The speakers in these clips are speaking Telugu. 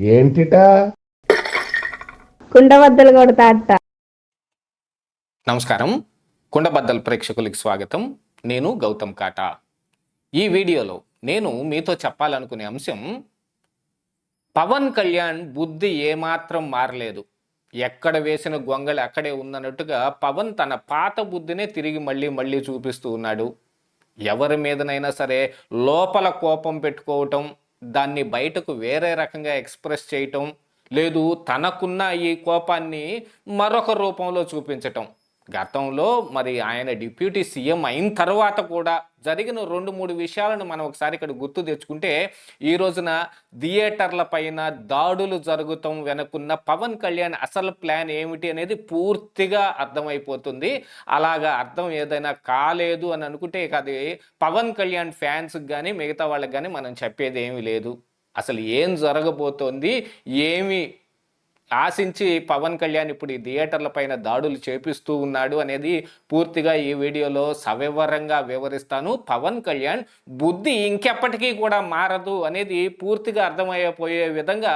ఏంటిట? కుండబద్దలు కొడతా అట్ట నమస్కారం. కుండబద్దల్ ప్రేక్షకులకి స్వాగతం. నేను గౌతమ్ కాటా. ఈ వీడియోలో నేను మీతో చెప్పాలనుకునే అంశం పవన్ కళ్యాణ్ బుద్ధి ఏమాత్రం మారలేదు. ఎక్కడ వేసిన గొంగళి అక్కడే ఉందన్నట్టుగా పవన్ తన పాత బుద్ధినే తిరిగి మళ్ళీ మళ్ళీ చూపిస్తూ ఉన్నాడు. ఎవరి మీదనైనా సరే లోపల కోపం పెట్టుకోవటం దాన్ని బయటకు వేరే రకంగా ఎక్స్ప్రెస్ చేయటం లేదు తనకున్న ఈ కోపాన్ని మరొక రూపంలో చూపించటం. గతంలో మరి ఆయన డిప్యూటీ సీఎం అయిన తర్వాత కూడా జరిగిన రెండు మూడు విషయాలను మనం ఒకసారి ఇక్కడ గుర్తు తెచ్చుకుంటే ఈ రోజున థియేటర్ల పైన దాడులు జరుగుతాం వెనుకున్న పవన్ కళ్యాణ్ అసలు ప్లాన్ ఏమిటి అనేది పూర్తిగా అర్థమైపోతుంది. అలాగా అర్థం ఏదైనా కాలేదు అని అనుకుంటే అది పవన్ కళ్యాణ్ ఫ్యాన్స్కి కానీ మిగతా వాళ్ళకి కానీ మనం చెప్పేది ఏమీ లేదు. అసలు ఏం జరగబోతోంది? ఏమి ఆశించి పవన్ కళ్యాణ్ ఇప్పుడు ఈ థియేటర్ల పైన దాడులు చేపిస్తూ ఉన్నాడు అనేది పూర్తిగా ఈ వీడియోలో సవివరంగా వివరిస్తాను. పవన్ కళ్యాణ్ బుద్ధి ఇంకెప్పటికీ కూడా మారదు అనేది పూర్తిగా అర్థమైపోయే విధంగా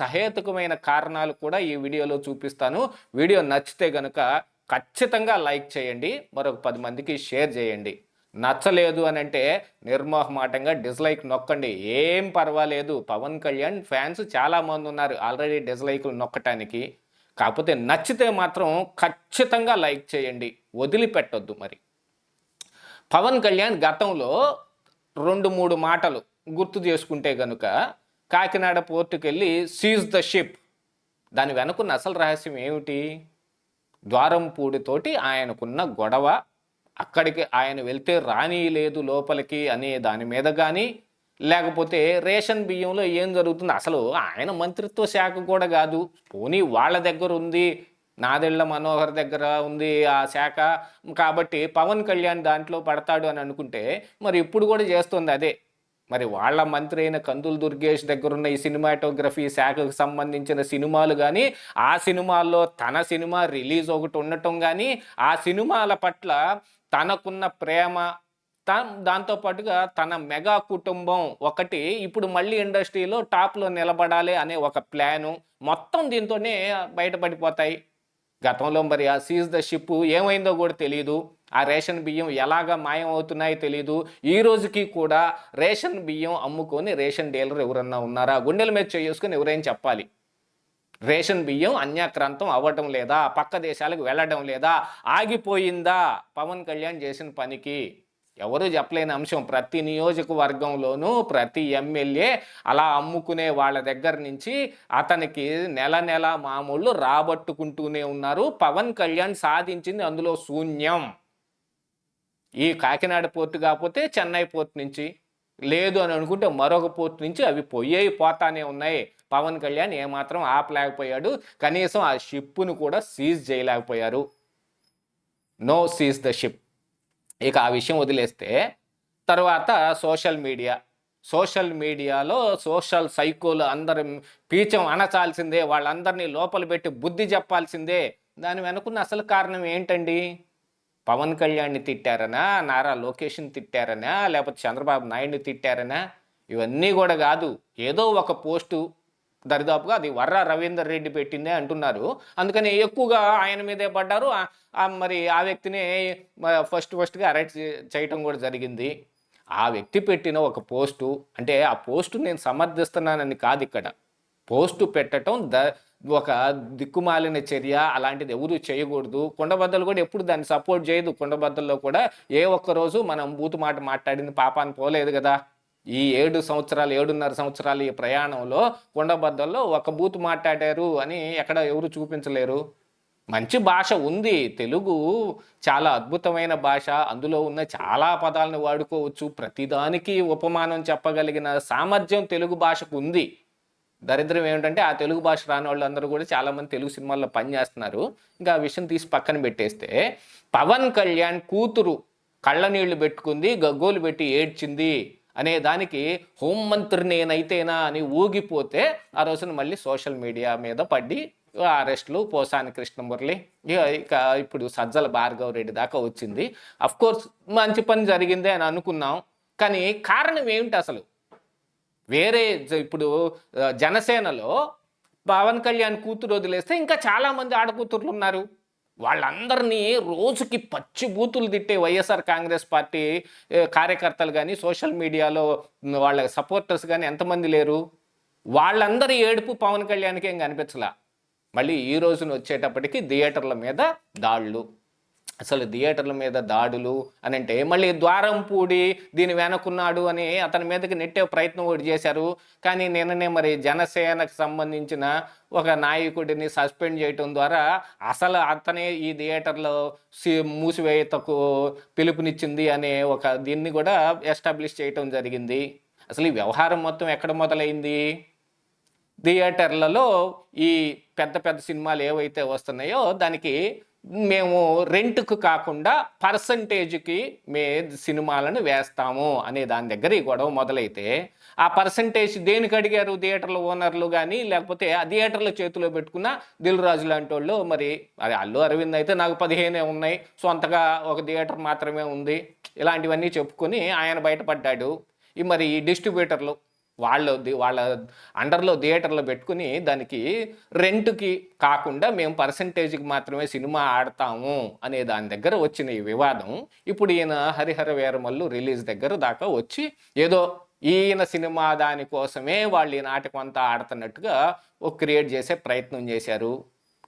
సహేతుకమైన కారణాలు కూడా ఈ వీడియోలో చూపిస్తాను. వీడియో నచ్చితే గనుక ఖచ్చితంగా లైక్ చేయండి. మరొక పది మందికి షేర్ చేయండి. నచ్చలేదు అని అంటే నిర్మోహమాటంగా డిస్లైక్ నొక్కండి. ఏం పర్వాలేదు. పవన్ కళ్యాణ్ ఫ్యాన్స్ చాలామంది ఉన్నారు ఆల్రెడీ డిస్లైక్లు నొక్కటానికి. కాకపోతే నచ్చితే మాత్రం ఖచ్చితంగా లైక్ చేయండి. వదిలిపెట్టొద్దు మరి. పవన్ కళ్యాణ్ గతంలో రెండు మూడు మాటలు గుర్తు చేసుకుంటే గనుక కాకినాడ పోర్టుకు వెళ్ళి సీజ్ ద షిప్ దాని వెనుకున్న అసలు రహస్యం ఏమిటి? ద్వారంపూడితోటి ఆయనకున్న గొడవ. అక్కడికి ఆయన వెళ్తే రాని లేదు లోపలికి అనే దాని మీద కానీ లేకపోతే రేషన్ బియ్యంలో ఏం జరుగుతుంది? అసలు ఆయన మంత్రిత్వ శాఖ కూడా కాదు. పోనీ వాళ్ళ దగ్గర ఉంది నాదెళ్ళ మనోహర్ దగ్గర ఉంది ఆ శాఖ. కాబట్టి పవన్ కళ్యాణ్ దాంట్లో పడతాడు అని అనుకుంటే మరి ఇప్పుడు కూడా చేస్తుంది అదే. మరి వాళ్ళ మంత్రి అయిన కందుల దుర్గేష్ దగ్గరున్న ఈ సినిమాటోగ్రఫీ శాఖకు సంబంధించిన సినిమాలు కానీ ఆ సినిమాల్లో తన సినిమా రిలీజ్ ఒకటి ఉండటం కానీ ఆ సినిమాల పట్ల తనకున్న ప్రేమ దాంతోపాటుగా తన మెగా కుటుంబం ఒకటి ఇప్పుడు మళ్ళీ ఇండస్ట్రీలో టాప్లో నిలబడాలి అనే ఒక ప్లాను మొత్తం దీంతోనే బయటపడిపోతాయి. గతంలో మరి ఆ సీజ్ ద షిప్ ఏమైందో కూడా తెలియదు ఆ రేషన్ బియ్యం ఎలాగా మాయం అవుతున్నాయో తెలియదు ఈ రోజుకి కూడా రేషన్ బియ్యం అమ్ముకొని రేషన్ డీలర్ ఎవరన్నా ఉన్నారా? గుండెల మీద చేసుకుని ఎవరైనా చెప్పాలి. రేషన్ బియ్యం అన్యాక్రాంతం అవ్వటం లేదా పక్క దేశాలకు వెళ్ళడం లేదా ఆగిపోయిందా? పవన్ కళ్యాణ్ చేసిన పనికి ఎవరు చెప్పలేని అంశం. ప్రతి నియోజకవర్గంలోనూ ప్రతి ఎమ్మెల్యే అలా అమ్ముకునే వాళ్ళ దగ్గర నుంచి అతనికి నెల నెల మామూలు రాబట్టుకుంటూనే ఉన్నారు. పవన్ కళ్యాణ్ సాధించింది అందులో శూన్యం. ఈ కాకినాడ పోర్టు కాకపోతే చెన్నై పోర్ట్ నుంచి. లేదు అని అనుకుంటే మరొక పోర్టు నుంచి అవి పోయేవి పోతానే ఉన్నాయి. పవన్ కళ్యాణ్ ఏమాత్రం ఆపలేకపోయాడు. కనీసం ఆ షిప్ను కూడా సీజ్ చేయలేకపోయారు. No seize the ship. ఇక ఆ విషయం వదిలేస్తే తర్వాత సోషల్ మీడియా. సోషల్ మీడియాలో సోషల్ సైకోలు అందరి పీచం అనచాల్సిందే వాళ్ళందరినీ లోపల పెట్టి బుద్ధి చెప్పాల్సిందే. దాని వెనుకున్న అసలు కారణం ఏంటండి? పవన్ కళ్యాణ్ని తిట్టారనా? నారా లోకేష్ని తిట్టారనా? లేకపోతే చంద్రబాబు నాయుడిని తిట్టారనా? ఇవన్నీ కూడా కాదు. ఏదో ఒక పోస్టు దరిదాపుగా అది వర్ర రవీందర్ రెడ్డి పెట్టిందే అంటున్నారు. అందుకని ఎక్కువగా ఆయన మీదే పడ్డారు. మరి ఆ వ్యక్తిని ఫస్ట్ ఫస్ట్గా అరెస్ట్ చేయటం కూడా జరిగింది. ఆ వ్యక్తి పెట్టిన ఒక పోస్టు అంటే ఆ పోస్టు నేను సమర్థిస్తున్నానని కాదు ఇక్కడ. పోస్టు పెట్టడం ద ఒక దిక్కుమాలిన చర్య అలాంటిది ఎవరు చేయకూడదు. కొండబద్దలు కూడా ఎప్పుడు దాన్ని సపోర్ట్ చేయదు. కొండబద్దల్లో కూడా ఏ ఒక్క రోజు మనం బూతు మాట మాట్లాడింది పాపాన్ని పోలేదు కదా. ఈ ఏడు సంవత్సరాలు ఏడున్నర సంవత్సరాలు ఈ ప్రయాణంలో కొండబద్దల్లో ఒక బూత్ మాట్లాడారు అని ఎక్కడ ఎవరు చూపించలేరు? మంచి భాష ఉంది. తెలుగు చాలా అద్భుతమైన భాష. అందులో ఉన్న చాలా పదాలను వాడుకోవచ్చు. ప్రతిదానికి ఉపమానం చెప్పగలిగిన సామర్థ్యం తెలుగు భాషకు ఉంది. దరిద్రం ఏమిటంటే ఆ తెలుగు భాష రాని వాళ్ళందరూ కూడా చాలామంది తెలుగు సినిమాల్లో పనిచేస్తున్నారు ఇంకా ఆ విషయం తీసి పక్కన పెట్టేస్తే పవన్ కళ్యాణ్ కూతురు కళ్ళ నీళ్ళు పెట్టుకుంది గగ్గోలు పెట్టి ఏడ్చింది. అనే దానికి హోంమంత్రి నేనైతేనా అని ఊగిపోతే ఆ రోజున మళ్ళీ సోషల్ మీడియా మీద పడి అరెస్టులు పోసాని కృష్ణమురళి ఇక ఇప్పుడు సజ్జల భార్గవ రెడ్డి దాకా వచ్చింది. అఫ్ కోర్స్ మంచి పని జరిగిందే అని అనుకున్నాం. కానీ కారణం ఏమిటి అసలు? వేరే ఇప్పుడు జనసేనలో పవన్ కళ్యాణ్ కూతురు వదిలేస్తే ఇంకా చాలామంది ఆడకూతుర్లు ఉన్నారు. వాళ్ళందరినీ రోజుకి పచ్చి బూతులు తిట్టే వైఎస్ఆర్ కాంగ్రెస్ పార్టీ కార్యకర్తలు కానీ సోషల్ మీడియాలో వాళ్ళ సపోర్టర్స్ కానీ ఎంతమంది లేరు? వాళ్ళందరి ఏడుపు పవన్ కళ్యాణ్కి ఏం కనిపించలా? మళ్ళీ ఈ రోజున వచ్చేటప్పటికి థియేటర్ల మీద దాళ్ళు. అసలు థియేటర్ల మీద దాడులు అని అంటే మళ్ళీ ద్వారం పూడి దీని వెనకున్నాడు అని అతని మీదకి నెట్టే ప్రయత్నం ఒకటి చేశారు. కానీ నిన్ననే మరి జనసేనకు సంబంధించిన ఒక నాయకుడిని సస్పెండ్ చేయటం ద్వారా అసలు అతనే ఈ థియేటర్లో సి- మూసివేతకు పిలుపునిచ్చింది అనే ఒక దీన్ని కూడా ఎస్టాబ్లిష్ చేయటం జరిగింది. అసలు ఈ వ్యవహారం మొత్తం ఎక్కడ మొదలైంది? థియేటర్లలో ఈ పెద్ద పెద్ద సినిమాలు ఏవైతే వస్తున్నాయో దానికి మేము రెంట్కు కాకుండా పర్సంటేజ్కి మే సినిమాలను వేస్తాము అనే దాని దగ్గర ఈ గొడవ మొదలైతే ఆ పర్సంటేజ్ దేనికి అడిగారు థియేటర్ల ఓనర్లు కానీ లేకపోతే ఆ థియేటర్ల చేతిలో పెట్టుకున్న దిల్ రాజు లాంటి వాళ్ళు మరి అది అల్లు అరవింద్ అయితే నాకు పదిహేనే ఉన్నాయి సొంతగా ఒక థియేటర్ మాత్రమే ఉంది ఇలాంటివన్నీ చెప్పుకొని ఆయన బయటపడ్డాడు. ఈ మరి ఈ డిస్ట్రిబ్యూటర్లు వాళ్ళు వాళ్ళ అండర్లో థియేటర్లో పెట్టుకుని దానికి రెంట్కి కాకుండా మేము పర్సంటేజ్కి మాత్రమే సినిమా ఆడతాము అనే దాని దగ్గర వచ్చిన ఈ వివాదం ఇప్పుడు ఈయన హరిహర వేరమల్లు రిలీజ్ దగ్గర దాకా వచ్చి ఏదో ఈయన సినిమా దానికోసమే వాళ్ళు ఈ నాటకం అంతా ఆడుతున్నట్టుగా ఓ క్రియేట్ చేసే ప్రయత్నం చేశారు.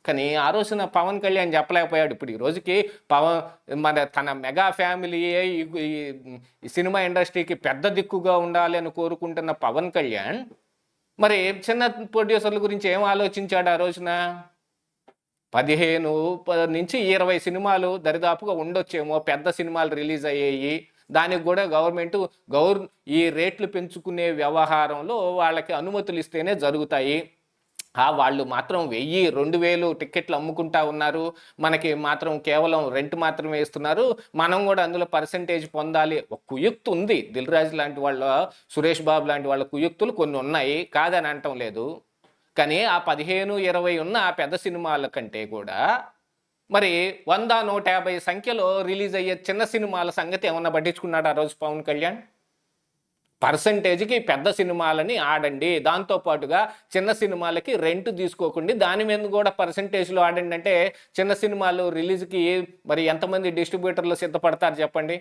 కానీ ఆ రోజున పవన్ కళ్యాణ్ చెప్పలేకపోయాడు. ఇప్పుడు ఈ రోజుకి పవన్ మన తన మెగా ఫ్యామిలీయే ఈ సినిమా ఇండస్ట్రీకి పెద్ద దిక్కుగా ఉండాలి అని కోరుకుంటున్న పవన్ కళ్యాణ్ మరి చిన్న ప్రొడ్యూసర్ల గురించి ఏం ఆలోచించాడు ఆ రోజున? పదిహేను నుంచి ఇరవై సినిమాలు దరిదాపుగా ఉండొచ్చేమో పెద్ద సినిమాలు రిలీజ్ అయ్యాయి. దానికి కూడా గవర్నమెంట్ గౌర్ ఈ రేట్లు పెంచుకునే వ్యవహారంలో వాళ్ళకి అనుమతులు ఇస్తేనే జరుగుతాయి. వాళ్ళు మాత్రం వెయ్యి రెండు వేలు టికెట్లు అమ్ముకుంటా ఉన్నారు. మనకి మాత్రం కేవలం రెంట్ మాత్రమే ఇస్తున్నారు. మనం కూడా అందులో పర్సంటేజ్ పొందాలి. ఒక కుయుక్తు ఉంది. దిల్ రాజు లాంటి వాళ్ళ సురేష్ బాబు లాంటి వాళ్ళ కుయుక్తులు కొన్ని ఉన్నాయి. కాదని అనటం లేదు. కానీ ఆ పదిహేను ఇరవై ఉన్న ఆ పెద్ద సినిమాల కంటే కూడా మరి వంద నూట యాభై సంఖ్యలో రిలీజ్ అయ్యే చిన్న సినిమాల సంగతి ఏమన్నా పట్టించుకున్నాడు ఆ రోజు పవన్ కళ్యాణ్? పర్సంటేజ్కి పెద్ద సినిమాలని ఆడండి. దాంతో పాటుగా చిన్న సినిమాలకి రెంట్ తీసుకోకండి. దాని మీద కూడా పర్సంటేజ్లో ఆడండి అంటే చిన్న సినిమాలు రిలీజ్కి మరి ఎంతమంది డిస్ట్రిబ్యూటర్లు సిద్ధపడతారు చెప్పండి?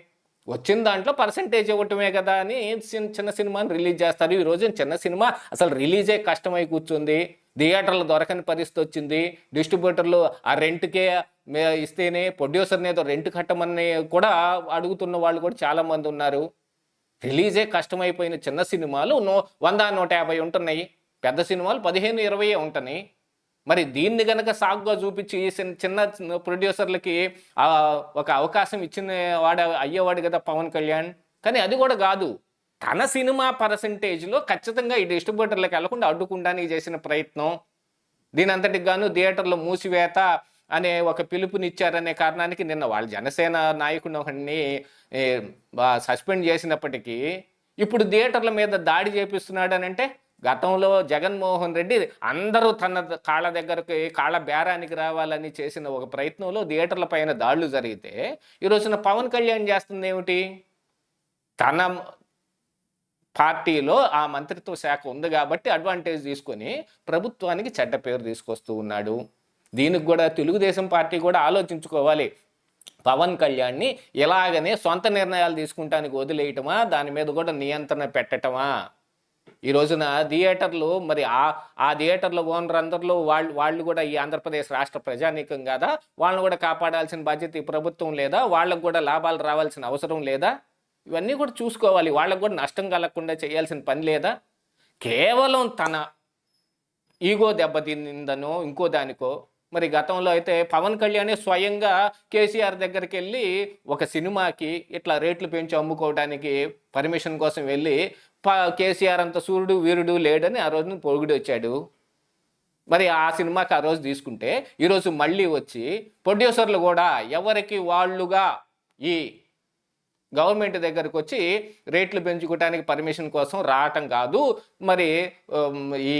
వచ్చిన దాంట్లో పర్సంటేజ్ ఇవ్వటమే కదా అని చిన్న చిన్న సినిమాని రిలీజ్ చేస్తారు. ఈ రోజు చిన్న సినిమా అసలు రిలీజే కష్టమై కూర్చుంది. థియేటర్లు దొరకని పరిస్థితి వచ్చింది. డిస్ట్రిబ్యూటర్లు ఆ రెంట్కే ఇస్తేనే ప్రొడ్యూసర్ని ఏదో రెంట్ కట్టమని కూడా అడుగుతున్న వాళ్ళు కూడా చాలామంది ఉన్నారు. రిలీజే కష్టమైపోయిన చిన్న సినిమాలు నో వంద నూట యాభై ఉంటున్నాయి. పెద్ద సినిమాలు పదిహేను ఇరవై ఉంటున్నాయి. మరి దీన్ని గనక సాగుగా చూపించి ఈ చిన్న- చిన్న ప్రొడ్యూసర్లకి ఒక అవకాశం ఇచ్చిన వాడు అయ్యేవాడు కదా పవన్ కళ్యాణ్. కానీ అది కూడా కాదు. తన సినిమా పర్సంటేజ్లో ఖచ్చితంగా ఈ డిస్ట్రిబ్యూటర్లకు వెళ్ళకుండా అడ్డుకుండానికి చేసిన ప్రయత్నం. దీని అంతటికి గాను థియేటర్లో మూసివేత అనే ఒక పిలుపునిచ్చారనే కారణానికి నిన్న వాళ్ళ జనసేన నాయకుడిని ఒకడిని సస్పెండ్ చేసినప్పటికీ ఇప్పుడు థియేటర్ల మీద దాడి చేపిస్తున్నాడు అని అంటే గతంలో జగన్మోహన్ రెడ్డి అందరూ తన కాళ్ళ దగ్గరకు కాళ్ళ బేరానికి రావాలని చేసిన ఒక ప్రయత్నంలో థియేటర్ల పైన దాడులు జరిగితే ఈ రోజున పవన్ కళ్యాణ్ చేస్తుంది ఏమిటి? తన పార్టీలో ఆ మంత్రిత్వ శాఖ ఉంది కాబట్టి అడ్వాంటేజ్ తీసుకొని ప్రభుత్వానికి చెడ్డ పేరు తీసుకొస్తూ ఉన్నాడు. దీనికి కూడా తెలుగుదేశం పార్టీ కూడా ఆలోచించుకోవాలి. పవన్ కళ్యాణ్ని ఇలాగనే సొంత నిర్ణయాలు తీసుకుంటానికి వదిలేయటమా దాని మీద కూడా నియంత్రణ పెట్టటమా? ఈ రోజున థియేటర్లు మరి ఆ ఆ థియేటర్ల ఓనర్ అందరిలో వాళ్ళు వాళ్ళు కూడా ఈ ఆంధ్రప్రదేశ్ రాష్ట్ర ప్రజానీకం కాదా? వాళ్ళని కూడా కాపాడాల్సిన బాధ్యత ఈ ప్రభుత్వం లేదా? వాళ్ళకు కూడా లాభాలు రావాల్సిన అవసరం లేదా? ఇవన్నీ కూడా చూసుకోవాలి. వాళ్ళకు కూడా నష్టం కలగకుండా చేయాల్సిన పని లేదా? కేవలం తన ఈగో దెబ్బతిందనో ఇంకో దానికో మరి గతంలో అయితే పవన్ కళ్యాణ్ స్వయంగా కేసీఆర్ దగ్గరికి వెళ్ళి ఒక సినిమాకి ఇట్లా రేట్లు పెంచి అమ్ముకోవడానికి పర్మిషన్ కోసం వెళ్ళి ప కేసీఆర్ అంత సూర్యుడు వీరుడు లేడని ఆ రోజున పొగుడు వచ్చాడు. మరి ఆ సినిమాకి ఆ రోజు తీసుకుంటే ఈరోజు మళ్ళీ వచ్చి ప్రొడ్యూసర్లు కూడా ఎవరికి వాళ్ళుగా ఈ గవర్నమెంట్ దగ్గరకు వచ్చి రేట్లు పెంచుకోవడానికి పర్మిషన్ కోసం రావటం కాదు. మరి ఈ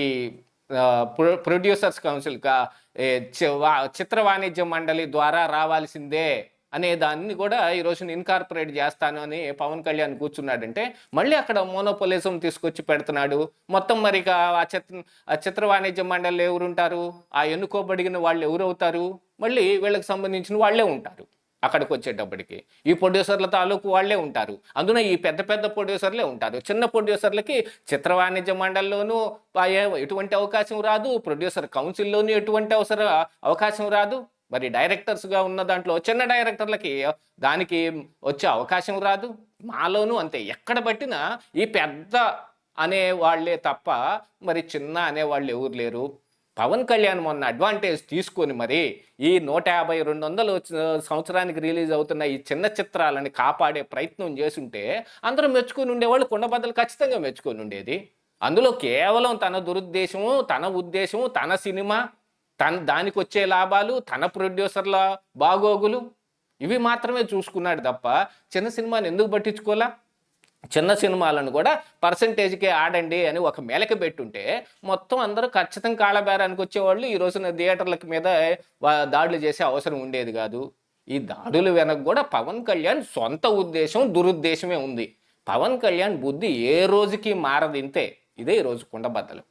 ప్రొడ్యూసర్స్ కౌన్సిల్ చిత్ర వాణిజ్య మండలి ద్వారా రావాల్సిందే అనే దాన్ని కూడా ఈరోజు ఇన్కార్పొరేట్ చేస్తాను అని పవన్ కళ్యాణ్ కూర్చున్నాడంటే మళ్ళీ అక్కడ మోనోపోలిజం తీసుకొచ్చి పెడుతున్నాడు. మొత్తం మరి ఆ చిత్ర ఆ చిత్ర వాణిజ్య మండలి ఎవరుంటారు? ఆ ఎన్నుకోబడిన వాళ్ళు ఎవరు అవుతారు మళ్ళీ వీళ్ళకి సంబంధించిన వాళ్ళే ఉంటారు. అక్కడికి వచ్చేటప్పటికి ఈ ప్రొడ్యూసర్ల తాలూకు వాళ్ళే ఉంటారు. అందున ఈ పెద్ద పెద్ద ప్రొడ్యూసర్లే ఉంటారు. చిన్న ప్రొడ్యూసర్లకి చిత్ర వాణిజ్య మండలిలోనూ ఏ- ఎటువంటి అవకాశం రాదు. ప్రొడ్యూసర్ కౌన్సిల్లోనూ ఎటువంటి అవసర అవకాశం రాదు. మరి డైరెక్టర్స్గా ఉన్న దాంట్లో చిన్న డైరెక్టర్లకి దానికి వచ్చే అవకాశం రాదు. మాలోనూ అంతే. ఎక్కడ పట్టినా ఈ పెద్ద అనే వాళ్ళే తప్ప మరి చిన్న అనే వాళ్ళు ఎవరు లేరు. పవన్ కళ్యాణ్ మొన్న అడ్వాంటేజ్ తీసుకొని మరి ఈ నూట యాభై రెండు వందలు సంవత్సరానికి రిలీజ్ అవుతున్న ఈ చిన్న చిత్రాలని కాపాడే ప్రయత్నం చేసుంటే అందరూ మెచ్చుకొని ఉండేవాళ్ళు కుండబద్దలు ఖచ్చితంగా మెచ్చుకొని ఉండేది. అందులో కేవలం తన దురుద్దేశము తన ఉద్దేశము తన సినిమా తన దానికి వచ్చే లాభాలు తన ప్రొడ్యూసర్ల బాగోగులు ఇవి మాత్రమే చూసుకున్నాడు తప్ప చిన్న సినిమాని ఎందుకు పట్టించుకోలే చిన్న సినిమాలను కూడా పర్సంటేజ్కే ఆడండి అని ఒక మెలక పెట్టుంటే మొత్తం అందరూ ఖచ్చితంగా కాళ్ళబేరానికి వచ్చేవాళ్ళు. ఈ రోజున థియేటర్ల మీద దాడులు చేసే అవసరం ఉండేది కాదు. ఈ దాడులు వెనక కూడా పవన్ కళ్యాణ్ సొంత ఉద్దేశం దురుద్దేశమే ఉంది. పవన్ కళ్యాణ్ బుద్ధి ఏ రోజుకి మారదింతే ఇదే ఈ రోజు కుండబద్దలు.